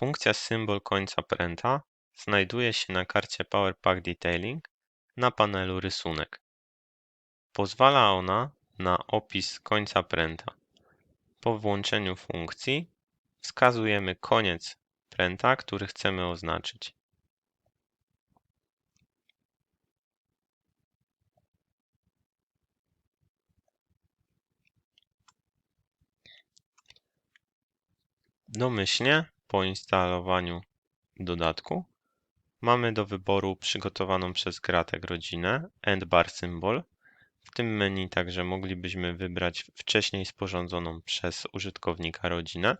Funkcja symbol końca pręta znajduje się na karcie Power Pack Detailing na panelu Rysunek. Pozwala ona na opis końca pręta. Po włączeniu funkcji wskazujemy koniec pręta, który chcemy oznaczyć. Domyślnie po instalowaniu dodatku mamy do wyboru przygotowaną przez Gratek rodzinę End Bar Symbol. W tym menu także moglibyśmy wybrać wcześniej sporządzoną przez użytkownika rodzinę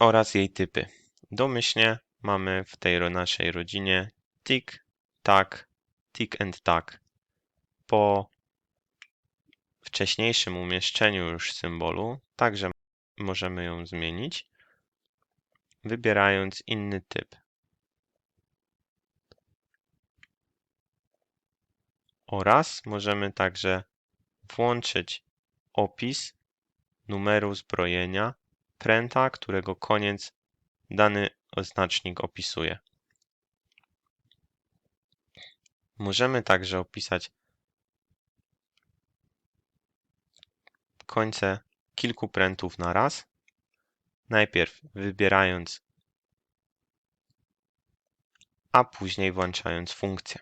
oraz jej typy. Domyślnie mamy w tej naszej rodzinie tick, tag, tick and tag. Po wcześniejszym umieszczeniu już symbolu także możemy ją zmienić, wybierając inny typ. Oraz możemy także włączyć opis numeru zbrojenia pręta, którego koniec dany oznacznik opisuje. Możemy także opisać końce kilku prętów na raz. Najpierw wybierając, a później włączając funkcję.